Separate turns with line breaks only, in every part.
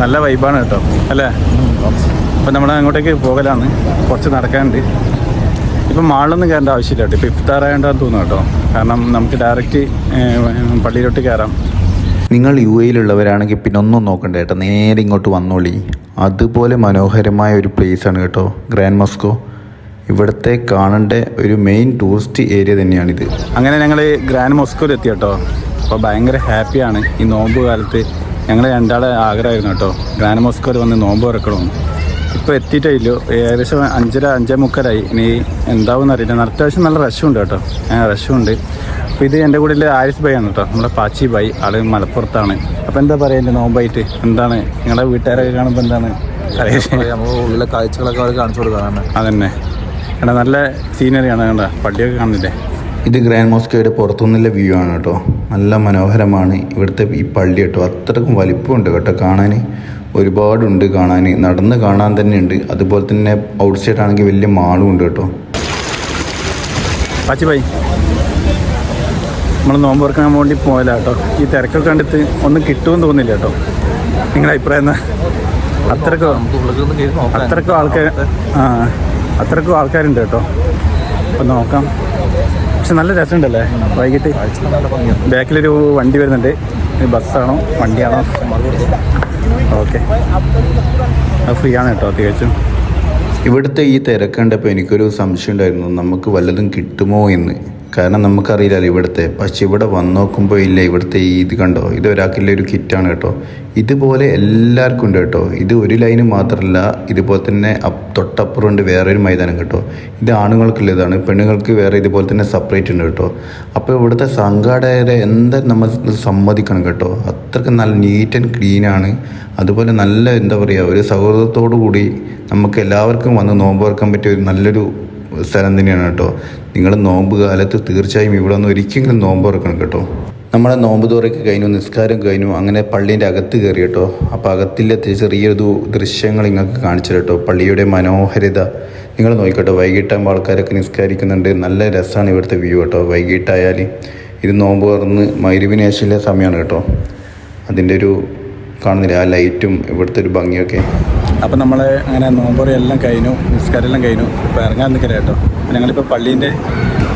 നല്ല വൈബാണ് കേട്ടോ. അല്ലേ? അപ്പം നമ്മൾ അങ്ങോട്ടേക്ക് പോകലാണ്. കുറച്ച് നടക്കാനുണ്ട്. ഇപ്പം മാളിലൊന്നും കയറേണ്ട ആവശ്യമില്ല കേട്ടോ. ഇപ്പോൾ ഇഫ്താറായതാന്ന് തോന്നുന്നു കേട്ടോ. കാരണം നമുക്ക് ഡയറക്റ്റ് പള്ളിയിലോട്ട് കയറാം.
നിങ്ങൾ യു എയിലുള്ളവരാണെങ്കിൽ പിന്നെ ഒന്നും നോക്കണ്ട കേട്ടോ. നേരെ ഇങ്ങോട്ട് വന്നോളി. അതുപോലെ മനോഹരമായ ഒരു പ്ലേസാണ് കേട്ടോ. ഗ്രാൻഡ് മസ്കോ. ഇവിടുത്തെ കാണേണ്ട ഒരു മെയിൻ ടൂറിസ്റ്റ് ഏരിയ തന്നെയാണിത്.
അങ്ങനെ ഞങ്ങൾ ഗ്രാൻഡ് മോസ്കോയിൽ എത്തി കേട്ടോ. അപ്പോൾ ഭയങ്കര ഹാപ്പിയാണ് ഈ നോമ്പ് കാലത്ത് ഞങ്ങൾ രണ്ടാളെ ആഗ്രഹമായിരുന്നു കേട്ടോ. ഗ്രാൻഡ് മോസ്കോയിൽ വന്ന് നോമ്പ് തുറക്കണമെന്ന്. ഇപ്പോൾ എത്തിയിട്ടേ ഇല്ലു. ഏകദേശം അഞ്ചര അഞ്ചേ മുക്കാലായി. ഇനി എന്താവും അറിയില്ല അത്യാവശ്യം നല്ല റഷുണ്ട് കേട്ടോ. റഷും ഉണ്ട്. അപ്പോൾ ഇത് എന്റെ കൂടെ ആരിസ് ബൈ ആണ് കേട്ടോ. നമ്മുടെ പാച്ചി ബൈ. ആൾ മലപ്പുറത്താണ്. അപ്പോൾ എന്താ പറയുക എന്റെ നോമ്പായിട്ട്? എന്താണ്? നിങ്ങളുടെ വീട്ടുകാരൊക്കെ കാണുമ്പോൾ എന്താണ്?
ഉള്ളിലെ കാഴ്ചകളൊക്കെ അവർ കാണിച്ചു കൊടുക്കാനാണ്
അതന്നെ. എടാ നല്ല സീനറിയാണ് കണ്ട? പട്ടിയൊക്കെ കാണുന്നില്ലേ
ഇത് ഗ്രാൻഡ് മോസ്കോയുടെ പുറത്തുനിന്നുള്ള വ്യൂ ആണ് കേട്ടോ. നല്ല മനോഹരമാണ് ഇവിടുത്തെ ഈ പള്ളി കേട്ടോ. അത്രക്കും വലിപ്പമുണ്ട് കേട്ടോ കാണാൻ ഒരുപാടുണ്ട് കാണാൻ നടന്ന് കാണാൻ തന്നെ ഉണ്ട്. അതുപോലെ തന്നെ ഔട്ട് സൈഡ് ആണെങ്കിൽ വലിയ മാളും ഉണ്ട് കേട്ടോ.
പാച്ചി ബൈ. നമ്മൾ നോമ്പ് തുറക്കാൻ വേണ്ടി പോയല്ല കേട്ടോ. ഈ തിരക്കൊക്കെ കണ്ടിട്ട് ഒന്നും കിട്ടുമെന്ന് തോന്നില്ല കേട്ടോ. നിങ്ങളുടെ അഭിപ്രായം എന്താ? അത്രക്കും അത്രക്കും ആൾക്കാർ ആ അത്രക്കും ആൾക്കാരുണ്ട് കേട്ടോ. അപ്പം നോക്കാം. പക്ഷെ നല്ല രസമുണ്ടല്ലേ? വൈകിട്ട് ബാക്കിലൊരു വണ്ടി വരുന്നുണ്ട്. ബസ്സാണോ? വണ്ടിയാണോ? ഓക്കെ. അത് ഫ്രീ ആണ് കേട്ടോ തികച്ചും.
ഇവിടുത്തെ ഈ തിരക്കണ്ടപ്പോൾ എനിക്കൊരു സംശയം ഉണ്ടായിരുന്നു നമുക്ക് വല്ലതും കിട്ടുമോ എന്ന്. കാരണം നമുക്കറിയില്ലല്ലോ ഇവിടുത്തെ. പക്ഷെ ഇവിടെ വന്ന് നോക്കുമ്പോൾ ഇല്ല ഇവിടുത്തെ ഈ ഇത് കണ്ടോ? ഇത് ഒരാൾക്കില്ല ഒരു കിറ്റാണ് കേട്ടോ. ഇതുപോലെ എല്ലാവർക്കും ഉണ്ട് കേട്ടോ. ഇത് ഒരു ലൈന് മാത്രമല്ല ഇതുപോലെ തന്നെ തൊട്ടപ്പുറം ഉണ്ട് വേറൊരു മൈതാനം കേട്ടോ. ഇത് ആണുങ്ങൾക്കുള്ളതാണ് പെണ്ണുങ്ങൾക്ക് വേറെ ഇതുപോലെ തന്നെ സെപ്പറേറ്റ് ഉണ്ട് കേട്ടോ. അപ്പോൾ ഇവിടുത്തെ സംഘാടകരെ എന്താ നമ്മൾ സമ്മതിക്കണം കേട്ടോ? അത്രയ്ക്ക് നല്ല നീറ്റ് ആൻഡ് ക്ലീൻ ആണ്. അതുപോലെ നല്ല എന്താ പറയുക ഒരു സൗഹൃദത്തോടു കൂടി നമുക്ക് എല്ലാവർക്കും വന്ന് നോമ്പ് തുറക്കാൻ പറ്റിയ ഒരു നല്ലൊരു സ്ഥലം തന്നെയാണ് കേട്ടോ. നിങ്ങൾ നോമ്പ് കാലത്ത് തീർച്ചയായും ഇവിടെ ഒന്ന് ഒരിക്കലും നോമ്പ് തുറക്കണം കേട്ടോ. നമ്മളെ നോമ്പ് തുറയ്ക്ക് കഴിഞ്ഞു നിസ്കാരം കഴിഞ്ഞു അങ്ങനെ പള്ളീന്റെ അകത്ത് കയറി കേട്ടോ. അപ്പോൾ അകത്തിലെത്തിയ ചെറിയൊരു ദൃശ്യങ്ങൾ നിങ്ങൾക്ക് കാണിച്ചു കേട്ടോ. പള്ളിയുടെ മനോഹരിത. നിങ്ങൾ നോക്കിക്കോട്ടോ വൈകിട്ടാകുമ്പോൾ ആൾക്കാരൊക്കെ നിസ്കരിക്കുന്നുണ്ട്. നല്ല രസമാണ് ഇവിടുത്തെ വ്യൂ കേട്ടോ. വൈകിട്ടായാൽ ഇത് നോമ്പ് തുറന്ന് മൈരുവിന് സമയമാണ് കേട്ടോ. അതിന്റെ ഒരു കാണുന്നില്ല ആ ലൈറ്റും ഇവിടുത്തെ ഒരു ഭംഗിയൊക്കെ.
അപ്പം നമ്മൾ അങ്ങനെ നോമ്പറി എല്ലാം കഴിഞ്ഞു നിസ്കാരെല്ലാം കഴിഞ്ഞു. ഇപ്പം ഇറങ്ങാൻ നിൽക്കില്ല കേട്ടോ. അപ്പം ഞങ്ങളിപ്പോൾ പള്ളീന്റെ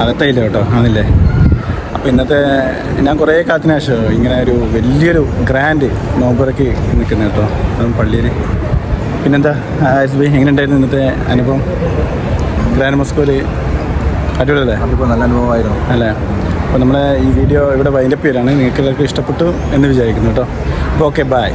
അകത്തായില്ല കേട്ടോ. ആണില്ലേ? അപ്പോൾ ഇന്നത്തെ ഞാൻ കുറേ കാലത്തിന് ശേഷം ഇങ്ങനെ ഒരു വലിയൊരു ഗ്രാൻഡ് നോമ്പറയ്ക്ക് നിൽക്കുന്നത് കേട്ടോ. അതും പള്ളിയിൽ പിന്നെന്താ? ആസ് ബി എങ്ങനെ ഉണ്ടായിരുന്നു ഇന്നത്തെ അനുഭവം? ഗ്രാൻഡ് മസ്കോയിൽ അടിപൊളിയല്ലേ?
അതിപ്പോൾ നല്ല അനുഭവമായിരുന്നു.
അല്ലേ? അപ്പോൾ നമ്മളെ ഈ വീഡിയോ ഇവിടെ വൈൻഡപ്പ് ചെയ്യലാണ്. നിങ്ങൾക്ക് എല്ലാവർക്കും ഇഷ്ടപ്പെട്ടു എന്ന് വിചാരിക്കുന്നു കേട്ടോ. അപ്പോൾ ഓക്കെ ബൈ